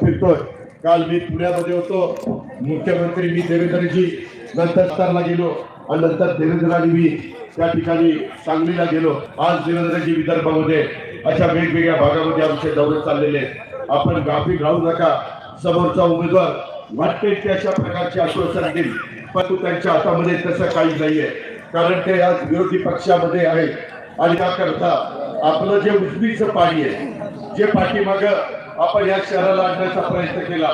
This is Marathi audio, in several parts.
फिरतोय. काल मी पुण्यामध्ये होतो. मुख्यमंत्री मी देवेंद्रजी नंतर गेलो आणि नंतर देवेंद्रांनी मी त्या ठिकाणी सांगलीला गेलो. आज देवेंद्रजी विदर्भामध्ये अशा वेगवेगळ्या भागामध्ये आमचे दौरे चाललेले आपण गाफील राहू नका. समोरचा उमेदवार वाटते ते अशा प्रकारचे आश्वासन देईल. परंतु त्यांच्या हातामध्ये तसं काही नाहीये. कारण ते आज विरोधी पक्षामध्ये आहे आणि त्याकरता आपलं जे उजवीचं पाणी आहे जे पाठीमाग आपण या शहराला आणण्याचा प्रयत्न केला.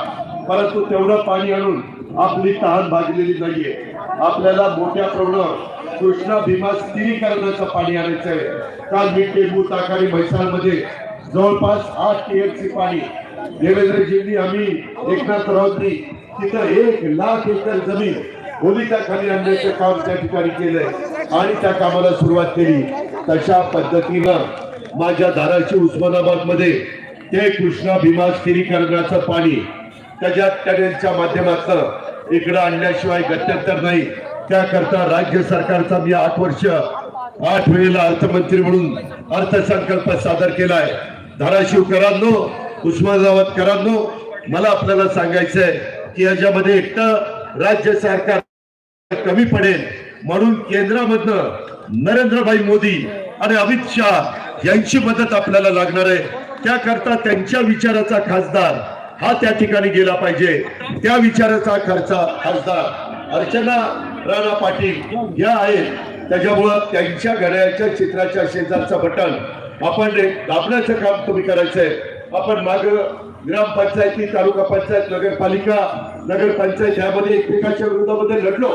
परंतु तेवढं पाणी आणून आपली तहान भाजलेली नाहीये. आपल्याला मोठ्या प्रमाणावर कृष्णा भीमा स्थिरीकरणाचं पाणी आणायचं आहे. काल मी टेंबू ताकारी म्हैसाळमध्ये जवळपास आठ टीएमसी पाणी देवेंद्रजींनी आम्ही एकनाथ राऊतनी तिथं एक लाख एकर जमीन होलीच्या खाली आणण्याचं काम त्या ठिकाणी केलंय आणि त्या कामाला सुरुवात केली. तशा पद्धतीनं माझ्या धाराशिव उस्मानाबादमध्ये ते कृष्णा भीमा स्थिरीकरणाचं पाणी. त्याच्या टनेलच्या माध्यमातून इकडं आणल्याशिवाय गत्यंतर नाही. त्याकरता राज्य सरकारचा मी आठ वर्ष आठ वेळेला अर्थमंत्री म्हणून अर्थसंकल्प सादर केलाय. धाराशिवकरांनो उस्मानाबादकरांनो मला आपल्याला सांगायचं आहे की याच्यामध्ये एकटं राज्य सरकार कमी पडेल. म्हणून केंद्रामधनं नरेंद्रभाई मोदी आणि अमित शहा यांची मदत आपल्याला लागणार आहे. त्याकरता त्यांच्या विचाराचा खासदार हा त्या ठिकाणी गेला पाहिजे. त्या विचाराचा खर्चा खासदार अर्चना राणा पाटील या आहेत. त्याच्यामुळं त्यांच्या घड्याळ्याच्या चित्राच्या शेजारचं बटन आपण दाबण्याचं काम तुम्ही करायचंय. आपण माग ग्रामपंचायती तालुका पंचायत नगरपालिका नगरपंचायत यामध्ये एकमेकाच्या विरोधामध्ये लढलो.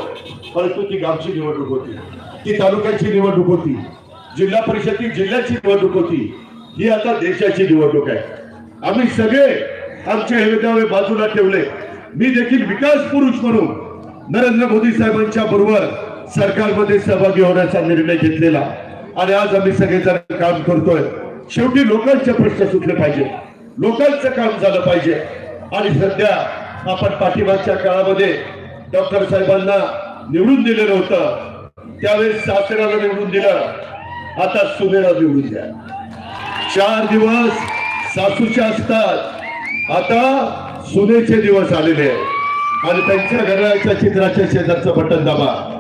परंतु ती गावची निवडणूक होती. ती तालुक्याची निवडणूक होती. जिल्हा परिषद ही जिल्ह्याची निवडणूक होती. ही आता देशाची निवडणूक आहे. आम्ही सगळे आमचे हेवेदावे बाजूला ठेवले. मी देखील विकास पुरुष म्हणून नरेंद्र मोदी साहेबांच्या बरोबर सरकारमध्ये सहभागी होण्याचा निर्णय घेतलेला. आणि आज आम्ही सगळेजण काम करतोय. शेवटी लोकांचे प्रश्न सुटले पाहिजे. लोकांचं काम झालं पाहिजे. आणि सध्या आपण पाठीमागच्या काळामध्ये डॉक्टर साहेबांना निवडून दिलेलं होतं. त्यावेळेस सासऱ्याला निवडून दिलं. आता सुनेला निवडून द्या. चार दिवस सासूचे असतात. आता सुनेचे दिवस आलेले आहेत. आणि त्यांच्या घराच्या चित्राच्या शेजारचं बटन दाबा.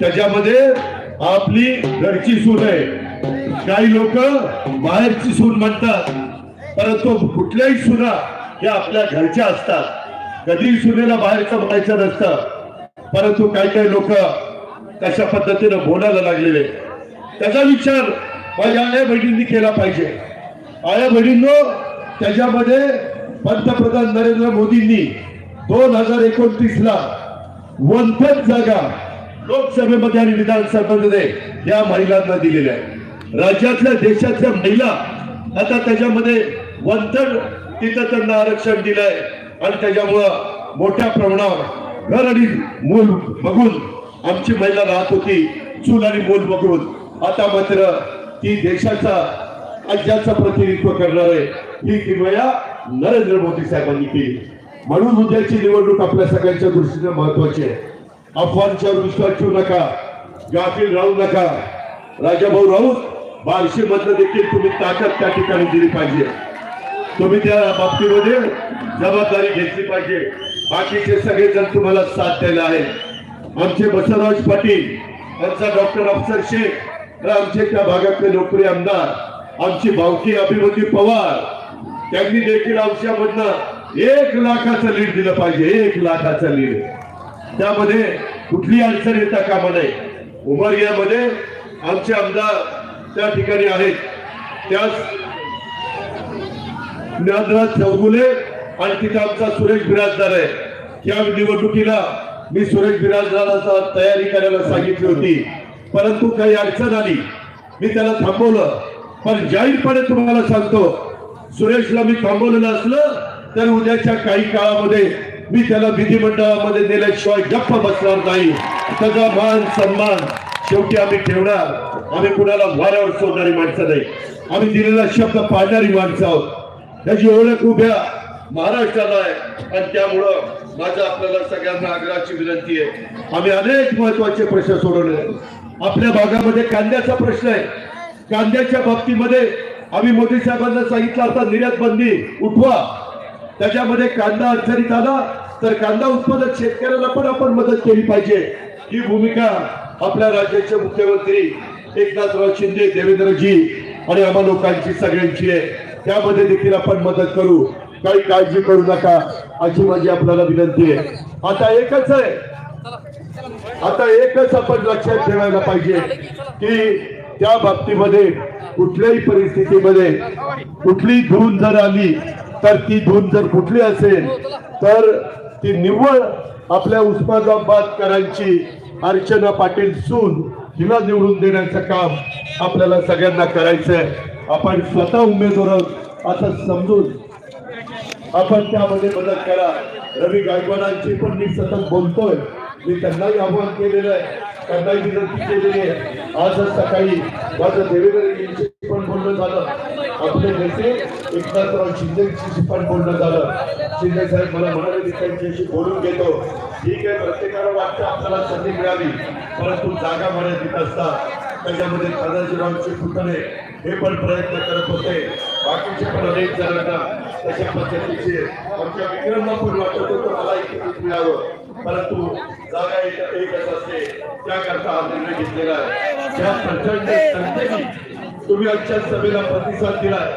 त्याच्यामध्ये आपली घरची सून आहे. काही लोक बाहेरची सून म्हणतात. परंतु कुठल्याही सुना या आपल्या घरच्या असतात. कधी सुनेला बाहेरचं म्हणायचं नसतं. परंतु काही काही लोक कशा पद्धतीनं बोलायला लागलेले त्याचा विचार माझ्या आया बहिणींनी केला पाहिजे. आया बहिणींनो त्याच्यामध्ये पंतप्रधान नरेंद्र मोदींनी दोन हजार एकोणतीस ला वनपत जागा लोकसभेमध्ये आणि विधानसभेमध्ये या महिलांना दिलेल्या आहे राज्यातल्या देशातल्या महिला आता त्याच्यामध्ये वंथन तिथं त्यांना आरक्षण दिलंय. आणि त्याच्यामुळं मोठ्या प्रमाणावर घर आणि मूल बघून आमची महिला राहत होती चूल आणि मूल बघून. आता मात्र ती देशाचा राज्याचं प्रतिनिधित्व करणार आहे ही किमया नरेंद्र मोदी साहेबांनी केली. म्हणून उद्याची निवडणूक आपल्या सगळ्यांच्या दृष्टीने महत्वाची आहे. अफवांच्यावर विश्वास ठेवू नका. गाफील राहू नका. राजाभाऊ राऊत बारशी मधलं देखील तुम्ही ताकद त्या ठिकाणी दिली पाहिजे. तुम्ही त्या बाबतीमध्ये जबाबदारी घेतली पाहिजे. बाकीचे सगळेजण तुम्हाला साथ द्यायला आहेत. आमचे बसवराज पाटील आमचा डॉक्टर अफसर शेख तर आमचे त्या भागातले लोकप्रिय आमदार आमची भावकी अभिमती पवार त्यांनी देखील आमच्यामधनं एक लाखाचं लीड दिलं पाहिजे एक लाखाचं लीड. त्यामध्ये कुठली अडचण येता कामा नये. उमरियामध्ये आमचे आमदार त्या ठिकाणी आहेत. त्याच ज्ञानराज चौगुले आणि तिथे आमचा सुरेश बिराजदार आहे. या निवडणुकीला मी सुरेश बिराजदाराचा तयारी करायला सांगितली होती. परंतु काही अडचण आली. मी त्याला थांबवलं. पण जाहीरपणे तुम्हाला सांगतो सुरेशला मी थांबवलेलं असलं तर उद्याच्या काही काळामध्ये मी त्याला विधिमंडळामध्ये नेल्याशिवाय गप्प बसणार नाही. त्याचा मान सन्मान शेवटी आम्ही ठेवणार. आम्ही कुणाला वाऱ्यावर सोडणारी माणसं नाही. आम्ही दिलेला शब्द पाळणारी माणसं आहोत. त्याची ओळख उभ्या महाराष्ट्राला आहे. आणि त्यामुळं माझं आपल्याला सगळ्यांना आग्रहाची विनंती आहे. आम्ही अनेक महत्त्वाचे प्रश्न सोडवले आपल्या भागामध्ये कांद्याचा प्रश्न आहे. कांद्याच्या बाबतीमध्ये आम्ही मोदी साहेबांना सांगितलं आता निर्यात बंदी उठवा. त्याच्यामध्ये कांदा अडचणीत आला तर कांदा उत्पादक शेतकऱ्याला पण आपण मदत केली पाहिजे. ही भूमिका आपल्या राज्याचे मुख्यमंत्री एकनाथराव शिंदे देवेंद्रजी आणि आम्हा लोकांची सगळ्यांची आहे. त्यामध्ये देखील आपण मदत करू. काही काळजी करू नका अशी माझी आपल्याला विनंती आहे. आता एकच आहे आता एकच आपण लक्षात ठेवायला पाहिजे की त्या बाबतीमध्ये कुठल्याही परिस्थितीमध्ये कुठली धून जर आली तर ती धून जर कुठली असेल तर ती निव्वळ आपल्या उस्मानाबादकरांची अर्चना पाटील सून हिला निवडून देण्याचं काम आपल्याला सगळ्यांना करायचंय. आपण स्वतः उमेदवार आहोत असं समजून आपण त्यामध्ये मदत करा. रवी गायकवाडांची पण मी सतत बोलतोय. मी त्यांनाही आव्हान केलेलं आहे. त्यांनाही विनंती केलेली आहे. आजच सकाळी माझं देवेंद्र यांची पण बोलणं झालं. आपले नेते एकनाथराव शिंदेची पण बोलणं झालं. शिंदे साहेब मला म्हणाले मी त्यांच्याशी बोलून घेतो. ठीक आहे प्रत्येकाला वाटतं आपल्याला संधी मिळावी परंतु जागा मर्यादित असतात. त्याच्यामध्ये दादाजीरावचे पुतणे हे पण प्रयत्न करत होते. बाकीचे पण अनेक जणांना तशा पद्धतीचे आमच्या विक्रमला पण वाटत होतं मला इथे मिळावं. परंतु जागा एक एकच असते त्याकरता हा निर्णय घेतलेला आहे. त्या प्रचंड संख्येने तुम्ही आजच्या सभेला प्रतिसाद दिलाय.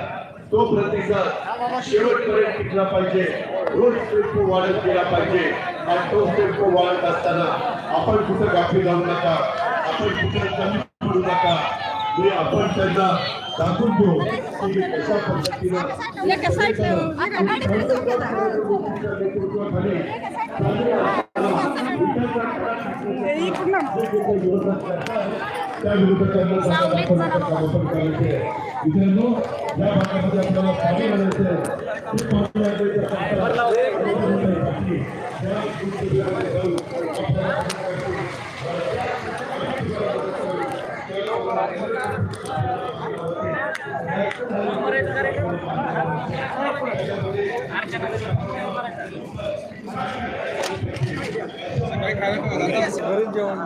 तो प्रतिसाद शेवटपर्यंत टिकला पाहिजे. रोज टेम्पो वाढत गेला पाहिजे. आणि तो टेम्पो वाढत असताना आपण कुठं गाफी जाऊ नका. आपण कुठे कमी पडू नका. हे आपण त्यांना दाखवून देऊ की कशा पद्धतीनं त्या विरोधकांना सावलीत चला बाबा. आपण करायचे मित्रांनो या भागामध्ये आपल्याला पाणी घालायचं आहे. ते पाणी घालायचं करता- त्या गोष्टीकडे जाऊन आपल्याला घरीच जेवण जेवण.